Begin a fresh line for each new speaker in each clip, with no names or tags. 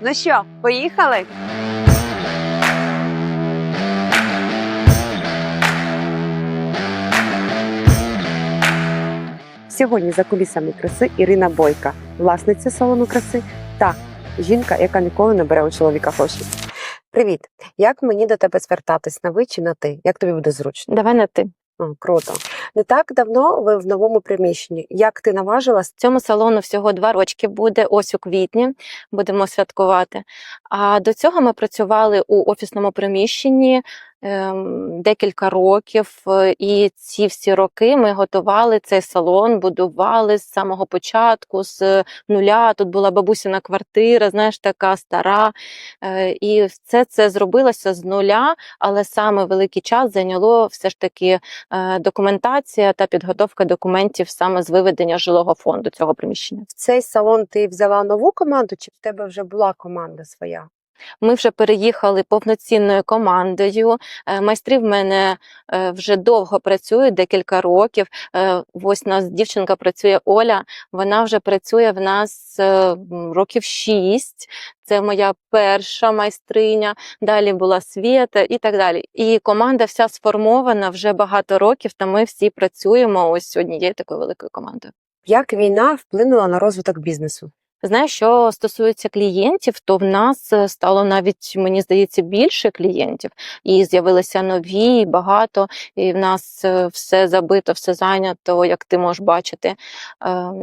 Ну що, поїхали? Сьогодні за кулісами краси Ірина Бойка, власниця салону краси та жінка, яка ніколи не бере у чоловіка гроші. Привіт! Як мені до тебе звертатись на ви чи на ти? Як тобі буде зручно?
Давай на ти.
Круто. Не так давно ви в новому приміщенні. Як ти наважилась?
Цьому салону всього два рочки буде ось у квітні. Будемо святкувати. А до цього ми працювали у офісному приміщенні декілька років, е, і ці всі роки ми готували цей салон, будували з самого початку, з нуля. Тут була бабусіна квартира, знаєш, така стара. Е, І все це зробилося з нуля, але саме великий час зайняло все ж таки е, документація та підготовка документів саме з виведення жилого фонду цього приміщення.
В цей салон ти взяла нову команду, чи в тебе вже була команда своя?
Ми вже переїхали повноцінною командою. Е, Майстри в мене е, вже довго працюють, декілька років. Е, Ось у нас дівчинка працює Оля. Вона вже працює в нас років шість. Це моя перша майстриня. Далі була Свєта і так далі. І команда вся сформована вже багато років. Та ми всі працюємо ось однією такою великою командою.
Як війна вплинула на розвиток бізнесу?
Знаєш, що стосується клієнтів, то в нас е, стало навіть, мені здається, більше клієнтів, і з'явилися нові, багато, і в нас е, все забито, все зайнято, як ти можеш бачити. Е,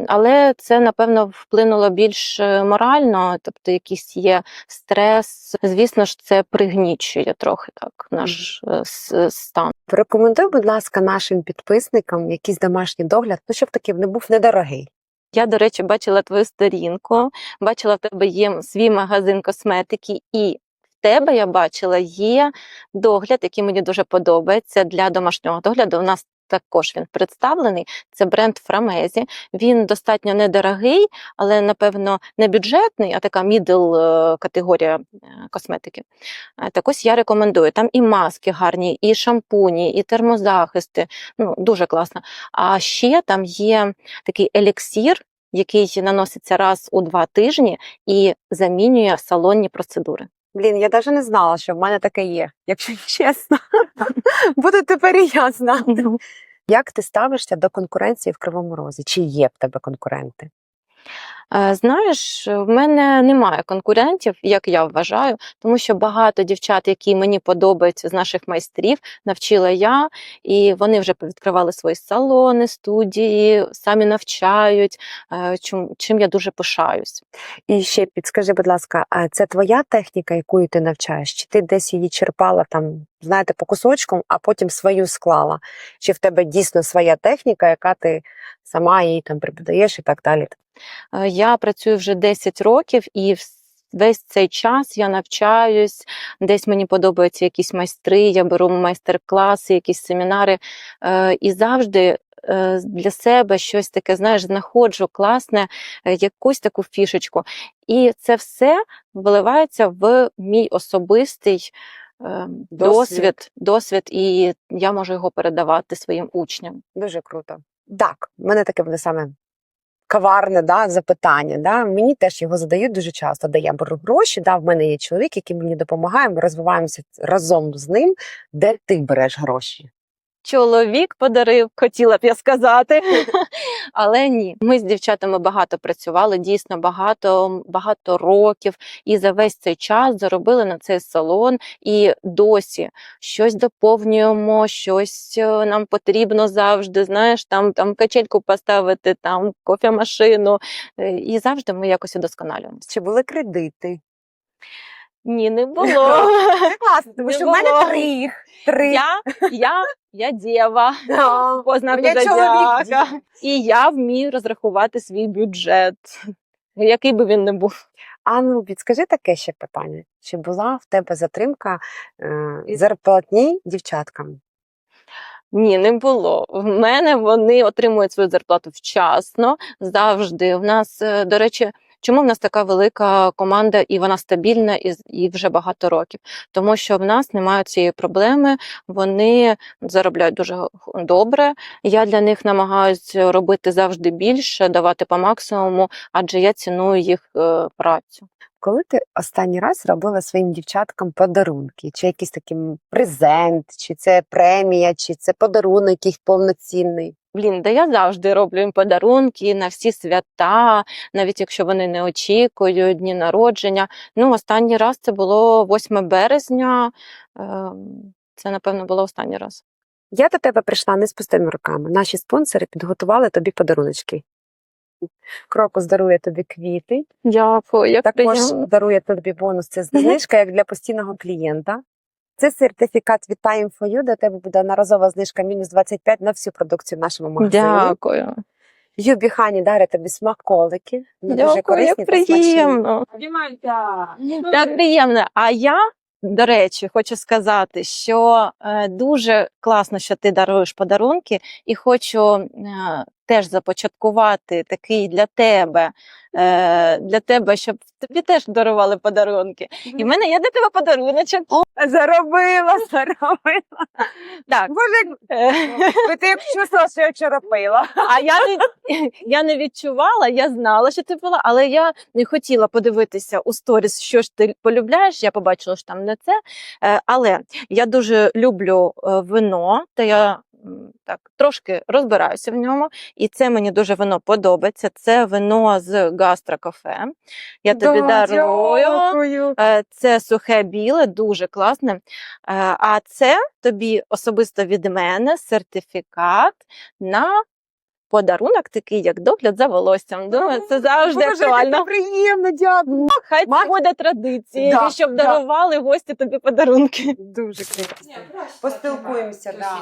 Але це, напевно, вплинуло більш морально, тобто якийсь є стрес. Звісно ж, це пригнічує трохи так наш стан.
Порекомендуй, будь ласка, нашим підписникам якийсь домашній догляд, ну щоб такий не був недорогий.
Я, до речі, бачила твою сторінку, бачила, в тебе є свій магазин косметики, і в тебе я бачила є догляд, який мені дуже подобається для домашнього догляду. У нас також він представлений. Це бренд Фрамезі. Він достатньо недорогий, але напевно не бюджетний, а така мідл е, категорія е, косметики. Так ось я рекомендую. Там і маски гарні, і шампуні, і термозахисти. Ну дуже класно. А ще там є такий еліксір, який наноситься раз у два тижні і замінює салонні процедури.
Блін, я навіть не знала, що в мене таке є, якщо чесно. Буду тепер і я знати. Як ти ставишся до конкуренції в Кривому Розі? Чи є в тебе конкуренти?
Е, Знаєш, в мене немає конкурентів, як я вважаю, тому що багато дівчат, які мені подобаються з наших майстрів, навчила я, і вони вже відкривали свої салони, студії, самі навчають, е, чим, чим я дуже пишаюсь.
І ще підскажи, будь ласка, а це твоя техніка, якою ти навчаєш? Чи ти десь її черпала там, знаєте, по кусочкам, а потім свою склала? Чи в тебе дійсно своя техніка, яка ти сама її там преподаєш і так далі?
Я працюю вже 10 років і весь цей час я навчаюсь, десь мені подобаються якісь майстри, я беру майстер-класи, якісь семінари е, і завжди. е, Для себе щось таке, знаєш, знаходжу класне, е, якусь таку фішечку. І це все виливається в мій особистий
Досвід.
досвід, досвід, і я можу його передавати своїм учням.
Дуже круто. Так, в мене таке буде саме коварне да, запитання. Да. Мені теж його задають дуже часто, де я беру гроші. Да, в мене є чоловік, який мені допомагає, ми розвиваємося разом з ним. Де ти береш гроші?
Чоловік подарив, хотіла б я сказати. Але ні, ми з дівчатами багато працювали, дійсно багато, багато років, і за весь цей час заробили на цей салон. І досі щось доповнюємо, щось е, нам потрібно завжди. Знаєш, там, там качельку поставити, там кофемашину. Е, І завжди ми якось удосконалюємося.
Чи були кредити?
Ні, не було.
Це класно, тому що в мене три їх. Три.
Я, я, я дєва.
Да.
по
чоловік
зодіака. І я вмію розрахувати свій бюджет, який би він не був.
А ну підскажи таке ще питання: чи була в тебе затримка е, зарплатні дівчаткам?
Ні, не було. В мене вони отримують свою зарплату вчасно завжди. У нас, е, до речі, Чому в нас така велика команда і вона стабільна і, і вже багато років? Тому що в нас немає цієї проблеми, вони заробляють дуже добре. Я для них намагаюся робити завжди більше, давати по максимуму, адже я ціную їх е, працю.
Коли ти останній раз робила своїм дівчаткам подарунки, чи якийсь такий презент, чи це премія, чи це подарунок їх повноцінний?
Блін, да я завжди роблю їм подарунки на всі свята, навіть якщо вони не очікують дні народження. Ну, останній раз це було 8 березня. ем, Це, напевно, було останній раз.
Я до тебе прийшла не з пустими руками. Наші спонсори підготували тобі подаруночки. Крокус дарує тобі квіти,
Дякую, як
також
приємно.
дарує тобі бонус. Це знижка як для постійного клієнта. Це сертифікат від Time for You, де тебе буде наразова знижка мінус 25 на всю продукцію в нашому магазині.
Дякую.
Юбі Хані дарить тобі смаколики. Вони дуже корисні
як приємно. Так приємно. А я, до речі, хочу сказати, що е, дуже класно, що ти даруєш подарунки, і хочу е, теж започаткувати такий для тебе, е, для тебе, щоб тобі теж дарували подарунки. І в мене є для тебе подаруночок.
Заробила, заробила.
Так.
Боже,
Е,
ти чувствувала, що я вчора пила.
А я не, я не відчувала, я знала, що ти пила, але я не хотіла подивитися у сторіс, що ж ти полюбляєш. Я побачила, що там не це. Е, Але я дуже люблю е, вино, та я так трошки розбираюся в ньому, і це мені дуже вино подобається. Це вино з гастрокафе. Я тобі дарую.
Дякую.
Е, Це сухе біле, дуже класне. Е, А це тобі особисто від мене сертифікат на подарунок, такий як догляд за волоссям. Думаю, це завжди
Боже,
актуально.
Це приємно, дякую.
Хай
Ма-
це буде традицією,
Да,
щоб
да.
дарували гості тобі подарунки.
Дуже круто. Поспілкуємося, да.